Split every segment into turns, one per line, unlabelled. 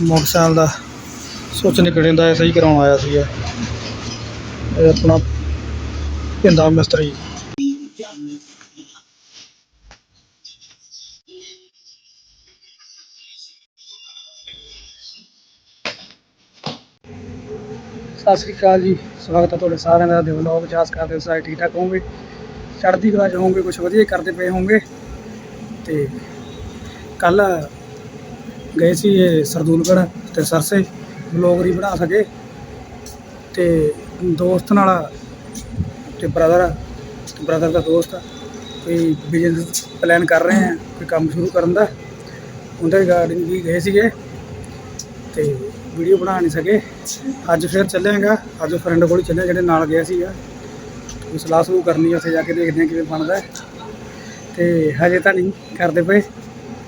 Motorcycle ਦਾ ਸੁੱਚ ਨਿਕਲਣ ਦਾ ਸਹੀ ਕਰਾਉਣ ਆਇਆ ਸੀ ਇਹ ਆਪਣਾ ਭਿੰਦਾ ਮਿਸਤਰੀ। ਸਤਿ ਸ੍ਰੀ ਅਕਾਲ ਜੀ, ਸਵਾਗਤ ਹੈ ਤੁਹਾਡੇ ਸਾਰਿਆਂ ਦਾ। ਦੇ ਵਲੌਗ ਚ ਕਰਦੇ ਹਾਂ, ਸਾਰੇ ਠੀਕ ਠਾਕ ਹੋਵੋਗੇ? ਚੜ੍ਹਦੀ ਕਲਾ ਚ ਹੋਵੋਗੇ ਕੁਝ ਵਧੀਆ ਕਰਦੇ ਪਏ ਹੋਵੋਗੇ। ਤੇ ਕੱਲ ਗਏ ਸੀ ਇਹ ਸਰਦੂਲਗੜ੍ਹ ਤੇ ਸਰਸੇ ਵਲੌਗ ਨਹੀਂ ਬਣਾ ਸਕੇ। ਤੇ ਦੋਸਤ ਨਾਲ ਤੇ ਬ੍ਰਦਰ ਬ੍ਰਦਰ ਦਾ ਦੋਸਤ ਆ, ਕੋਈ ਬਿਜ਼ਨਸ ਪਲਾਨ ਕਰ ਰਹੇ ਆ ਕੋਈ ਕੰਮ ਸ਼ੁਰੂ ਕਰਨ ਦਾ। ਉਹਦੇ ਰਿਗਾਰਡਿੰਗ ਵੀ ਗਏ ਸੀਗੇ। ਤੇ ਵੀਡੀਓ ਬਣਾ ਨਹੀਂ ਸਕੇ। ਅੱਜ ਫਿਰ ਚੱਲਾਂਗਾ। ਅੱਜ ਫਰੈਂਡ ਕੋਲ ਹੀ ਚੱਲਿਆ ਜਿਹੜੇ ਨਾਲ ਗਿਆ ਸੀਗਾ। ਕੋਈ ਸਲਾਹ ਸਲੂਹ ਕਰਨੀ ਉੱਥੇ ਜਾ ਕੇ ਦੇਖਦੇ ਆ ਕਿਵੇਂ ਬਣਦਾ। ਹੈ। ਤੇ ਹਜੇ ਤਾਂ ਨਹੀਂ ਕਰਦੇ ਪਏ।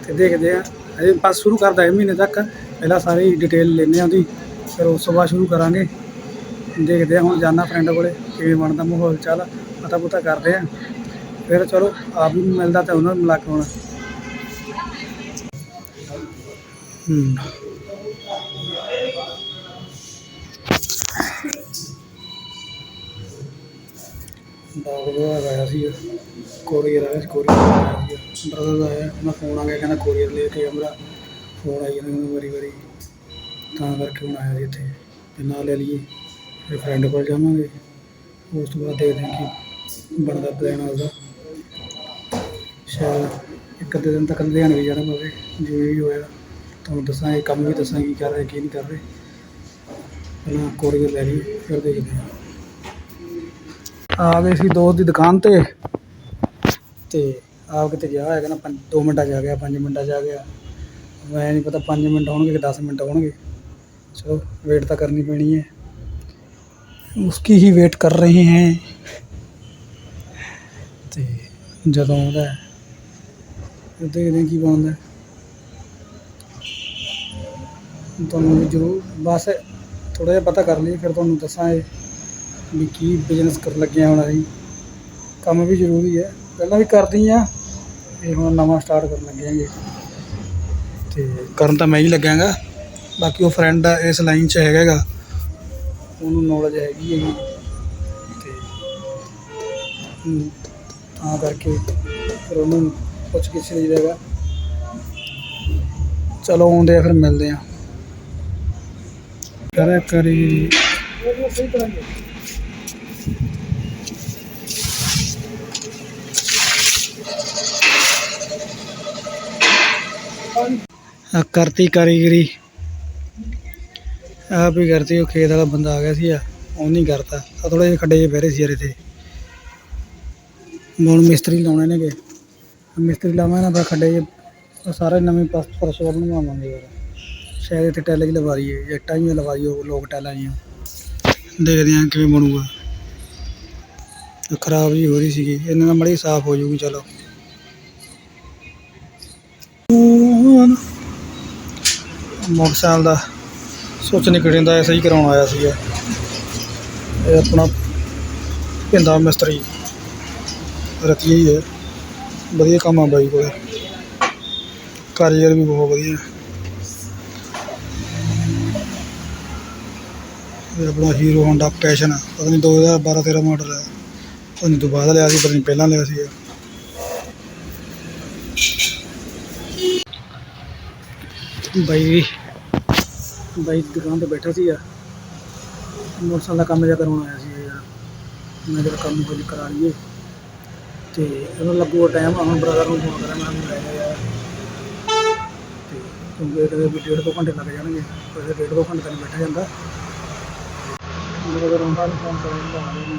ਤੇ ਦੇਖਦੇ ਆ। ਅਜੇ ਬਸ ਸ਼ੁਰੂ ਕਰਦਾ ਇਹ ਮਹੀਨੇ ਤੱਕ। ਪਹਿਲਾਂ ਸਾਰੀ ਡਿਟੇਲ ਲੈਣੇ ਆ ਉਹਦੀ, ਫਿਰ ਉਸ ਤੋਂ ਬਾਅਦ ਸ਼ੁਰੂ ਕਰਾਂਗੇ। ਦੇਖਦੇ ਆ ਹੁਣ ਜਾਣਾ ਫਰੈਂਡ ਕੋਲੇ, ਕਿਵੇਂ ਬਣਦਾ ਮਾਹੌਲ ਚੱਲ ਪਤਾ ਪੁਤਾ ਕਰਦੇ ਆ ਫਿਰ ਚਲੋ, ਆਪ ਵੀ ਮਿਲਦਾ ਤਾਂ ਉਹਨਾਂ ਨੂੰ ਮਿਲਾ ਕੇ ਆਉਣਾ। ਹੂੰ। ਬਾਗਵਾ ਆਇਆ ਸੀ ਕੋਰੀਅਰ ਆਇਆ ਸੀ ਕੋਰੀਅਰ ਆਇਆ ਸੀ। ਬ੍ਰਦਰ ਦਾ ਆਇਆ ਉਹਨਾਂ ਫੋਨ ਆ ਗਿਆ, ਕਹਿੰਦਾ ਕੋਰੀਅਰ ਲੈ ਕੇ ਮੇਰਾ। ਫੋਨ ਆਈ ਜਾਂਦਾ ਮੈਨੂੰ ਵਾਰੀ ਵਾਰੀ। ਤਾਂ ਕਰਕੇ ਹੁਣ ਆਇਆ ਸੀ ਇੱਥੇ। ਤੇ ਨਾਲ ਲੈ ਲਈਏ, ਫਿਰ ਫਰੈਂਡ ਕੋਲ ਜਾਵਾਂਗੇ। ਉਸ ਤੋਂ ਬਾਅਦ ਦੇਖਦੇ ਹਾਂ ਕਿ ਬਣਦਾ ਪਲਾਨ ਉਹਦਾ ਸ਼ਾਇਦ ਇੱਕ ਅੱਧੇ ਦਿਨ ਤੱਕ ਲੁਧਿਆਣੇ ਵੀ ਜਾਣਾ ਪਵੇ ਜਿਵੇਂ ਵੀ ਹੋਇਆ। ਤੁਹਾਨੂੰ ਦੱਸਾਂ ਇਹ ਕੰਮ ਵੀ ਦੱਸਾਂ ਕੀ ਕਰ ਰਹੇ, ਕੀ ਨਹੀਂ ਕਰ ਰਹੇ। ਪਹਿਲਾਂ ਕੋਰੀਅਰ ਲੈ ਲਈ ਫਿਰ ਦੇਖਦੇ ਹਾਂ। ਆ ਗਏ ਸੀ ਦੋਸਤ ਦੀ ਦੁਕਾਨ ਤੇ। ਤੇ ਆਪ ਕਿਤੇ ਗਿਆ ਹੋਇਆ ਕਹਿੰਦਾ 2 ਮਿੰਟਾਂ 'ਚ ਆ ਗਿਆ 5 ਮਿੰਟਾਂ 'ਚ ਆ ਗਿਆ। ਮੈਂ ਨਹੀਂ ਪਤਾ 5 ਮਿੰਟ ਹੋਣਗੇ ਕਿ 10 ਮਿੰਟ ਹੋਣਗੇ। ਚਲੋ ਵੇਟ ਤਾਂ ਕਰਨੀ ਪੈਣੀ ਹੈ। ਉਸकी ਹੀ ਵੇਟ ਕਰ ਰਹੇ हैं ਤੇ ਜਦੋਂ ਆਉਂਦਾ ਹੈ, ਦੇਖਦੇ ਕੀ ਬਣਦਾ ਤੁਹਾਨੂੰ ਵੀ ਜ਼ਰੂਰ ਬਸ ਥੋੜ੍ਹਾ ਜਿਹਾ ਪਤਾ ਕਰ ਲਈ ਫਿਰ ਤੁਹਾਨੂੰ ਦੱਸਾਂ ਇਹ ਵੀ ਕੀ ਬਿਜ਼ਨਸ ਕਰਨ ਲੱਗਿਆ ਹੁਣ ਅਸੀਂ। ਕੰਮ ਵੀ ਜ਼ਰੂਰੀ ਹੈ ਪਹਿਲਾਂ ਵੀ ਕਰਦੀ ਆ ਇਹ ਹੁਣ ਨਵਾਂ ਸਟਾਰਟ ਕਰਨ ਲੱਗੇ ਆਂਗੇ ਤੇ ਕਰਨ ਤਾਂ ਮੈਂ ਹੀ ਲੱਗਾਂਗਾ ਬਾਕੀ ਉਹ ਫਰੈਂਡ ਇਸ ਲਾਈਨ 'ਚ ਹੈਗਾ ਉਹਨੂੰ ਨੌਲੇਜ ਹੈਗੀ ਹੈਗੀ ਤੇ ਤਾਂ ਕਰਕੇ ਫਿਰ ਉਹਨੂੰ ਪੁੱਛ ਗਿੱਛ ਲਈ ਜਾਏਗਾ ਚਲੋ ਆਉਂਦੇ ਆ, ਫਿਰ ਮਿਲਦੇ ਆ। ਕਰੇ ਕਰੀ। ਸਹੀ ਕਰਾਂਗੇ ਆ ਕਰਤੀ ਕਾਰੀਗਰੀ। ਆਪ ਵੀ ਕਰਤੀ, ਉਹ ਖੇਤ ਵਾਲਾ ਬੰਦਾ ਆ ਗਿਆ ਸੀ ਆ ਉਹ ਨਹੀਂ ਕਰਤਾ। ਆ ਥੋੜੇ ਜਿਹੇ ਖੱਡੇ ਜਿਹੇ ਬਹਿਰੇ ਸੀ ਯਾਰ ਇੱਥੇ। ਹੁਣ ਮਿਸਤਰੀ ਲਾਉਣੇ ਨੇਗੇ। ਮਿਸਤਰੀ ਲਾਵਾਂ ਨਾ ਪਰ ਖੱਡੇ ਜਿਹੇ ਸਾਰੇ ਨਵੇਂ ਪਸ ਫਰਸ਼ ਬਣਵਾਵਾਂਗੇ ਯਾਰ। ਸ਼ਾਇਦ ਇੱਥੇ ਟੈਲਾਂ ਹੀ ਲਵਾ ਲਈਏ, ਇੱਟਾਂ ਹੀ ਲਵਾ ਦਈਏ ਉਹ ਲੋਕ ਟੈਲਾਂ ਜੀਆਂ ਦੇਖਦੇ ਹਾਂ ਕਿਵੇਂ ਬਣੂਗਾ। ਖਰਾਬ ਜੀ ਹੋ ਰਹੀ ਸੀਗੀ। ਇਹਨਾਂ ਨਾਲ ਮੜੀ ਸਾਫ਼ ਹੋ ਜੂਗੀ ਚਲੋ। ਮੋਟਰਸਾਈਕਲ ਦਾ ਸੋਚ ਨਿਕਲਣ ਦਾ ਸਹੀ ਕਰਾਉਣ ਆਇਆ ਸੀਗਾ। ਇਹ ਆਪਣਾ ਭਿੰਦਾ ਮਿਸਤਰੀ। ਰਤੀਆ ਹੀ ਹੈ। ਵਧੀਆ ਕੰਮ ਆ ਬਾਈ ਕੋਲੇ। ਕਾਰੀਗਰ ਵੀ ਬਹੁਤ ਵਧੀਆ। ਇਹ ਆਪਣਾ ਹੀਰੋ ਹੋਂਡਾ ਪੈਸ਼ਨ ਪਤਾ ਨਹੀਂ 2012 13 ਮਾਡਲ ਹੈ ਪਤਾ ਨਹੀਂ ਤੋਂ ਬਾਅਦ ਲਿਆ ਸੀ, ਪਤਾ ਨਹੀਂ ਪਹਿਲਾਂ ਲਿਆ ਸੀ ਇਹ। ਬਾਈ ਬਾਈ ਦੁਕਾਨ ਤੇ ਬੈਠਾ ਸੀ ਆ ਮੋਟਰਸਾਈਕਲ ਦਾ ਕੰਮ ਜਿਹਾ ਕਰਾਉਣ ਆਇਆ ਸੀ ਯਾਰ। ਮੈਂ ਜਿਹੜਾ ਕੰਮ ਕੁਝ ਕਰਾ ਲਈਏ। ਤੇ ਇਹਨੂੰ ਲੱਗੂਗਾ ਟਾਈਮ ਹੁਣ ਬ੍ਰਦਰ ਨੂੰ ਫੋਨ ਕਰਾਂ, ਮੈਂ ਉਹਨੂੰ ਲੈ ਗਿਆ ਤੇ ਕਿਉਂਕਿ ਇਹਦੇ ਵੀ ਡੇਢ ਦੋ ਘੰਟੇ ਲੱਗ ਜਾਣਗੇ। ਉਹਦੇ ਡੇਢ ਦੋ ਘੰਟੇ ਤੱਕ ਬੈਠਾ ਜਾਂਦਾ। ਬ੍ਰਦਰ ਨੂੰ ਫੋਨ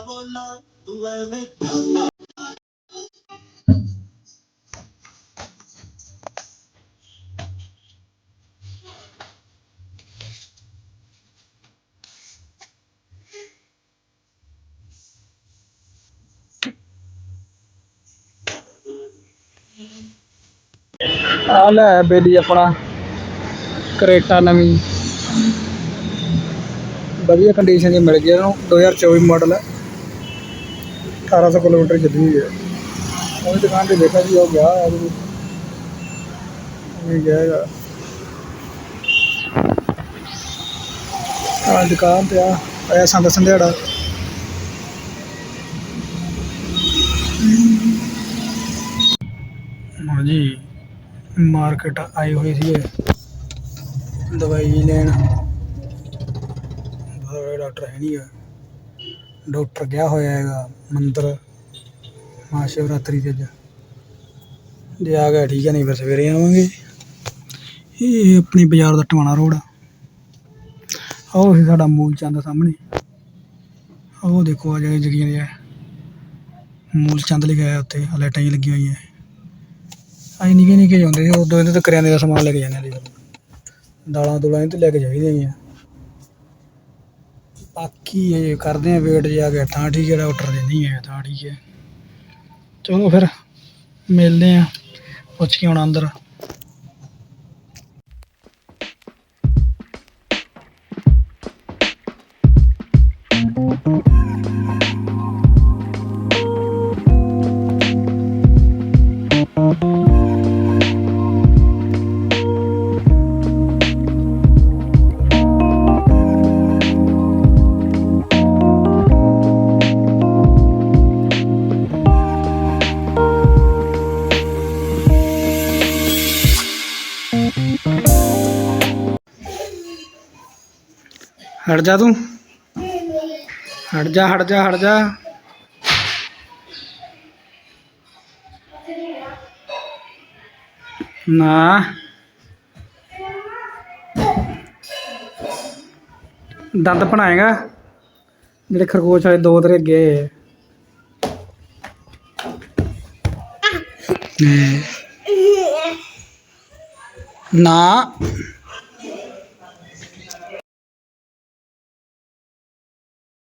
ਬੋਲਾ ਬੋਲਾ ਤੂੰ ਐਵੇਂ ਆ ਲੈ ਬੇਲੀ ਆਪਣਾ, ਕਰੇਟਾ ਨਵੀਂ। ਵਧੀਆ ਕੰਡੀਸ਼ਨ ਦੀ ਮਿਲ ਗਈ ਇਹਨੂੰ 2024 ਮਾਡਲ ਹੈ 1800 ਕਿਲੋਮੀਟਰ ਚੱਲੀ ਹੋਈ ਹੈ। ਉਹਦੀ ਦੁਕਾਨ ਤੇ ਦੇਖਿਆ ਸੀ ਉਹ ਗਿਆ ਹੋਇਆ ਜੀ। ਇਹ ਆ ਦੁਕਾਨ ਤੇ ਆ, ਆਇਆ ਸੰਦ ਸੰਧਿਆੜਾ। ਹਾਂ ਮਾਰਕੀਟ ਆਏ ਹੋਏ ਸੀ ਦਵਾਈ ਲੈਣ। ਡਾਕਟਰ ਹੈ ਨਹੀਂ ਆ। ਡਾਕਟਰ ਗਿਆ ਹੋਇਆ ਹੈਗਾ, ਮੰਦਰ, ਮਹਾਸ਼ਿਵਰਾਤਰੀ ਤੇ ਅੱਜ। ਜੇ ਆ ਗਿਆ ਠੀਕ ਹੈ, ਨਹੀਂ ਫਿਰ ਸਵੇਰੇ ਆਵਾਂਗੇ। ਇਹ ਆਪਣੀ ਬਾਜ਼ਾਰ ਦਾ ਟਵਾਣਾ ਰੋਡ ਆ। ਉਹ ਸੀ ਸਾਡਾ ਮੂਲ ਚੰਦ ਸਾਹਮਣੇ। ਉਹ ਦੇਖੋ, ਆ ਜਿਹੜੇ ਜਗੀਆਂ ਜਿਹਾ ਮੂਲ ਚੰਦ ਲਿਖਿਆ ਹੈ ਉੱਤੇ ਲਾਈਟਾਂ ਹੀ ਲੱਗੀਆਂ ਹੋਈਆਂ। ਅਸੀਂ ਨਿੱਕੇ ਨਿੱਕੇ ਜਾਂਦੇ ਸੀ, ਉਦੋਂ ਇਹਦੇ ਤੋਂ ਕਰਿਆਨੇ ਦਾ ਸਮਾਨ ਲੈ ਕੇ ਜਾਂਦੇ ਸੀ। ਦਾਲਾਂ ਦੁਲਾਂ ਇਹ ਤੇ ਲੈ ਕੇ ਜਾਈਦੀਆਂ ਬਾਕੀ ਇਹ ਕਰਦੇ ਆ, ਵੇਟ ਜਾ ਕੇ ਤਾਂ ਠੀਕ ਹੈ ਡਾਕਟਰ ਦੇ ਨਹੀਂ ਹੈ ਤਾਂ ਠੀਕ ਹੈ। ਚਲੋ ਫਿਰ ਮਿਲਦੇ ਆ, ਪੁੱਛ ਕੇ ਆਉਣਾ ਅੰਦਰ। ਹਟ ਜਾ ਤੂੰ। ਹਟ ਜਾ ਹਟ ਜਾ ਹਟ ਜਾ। ਨਾ। ਦੰਦ ਬਣਾਏਗਾ ਜਿਹੜੇ ਖਰਗੋਸ਼ ਵਾਲੇ ਦੋ ਤੇਰੇ ਗਏ ਨਾ।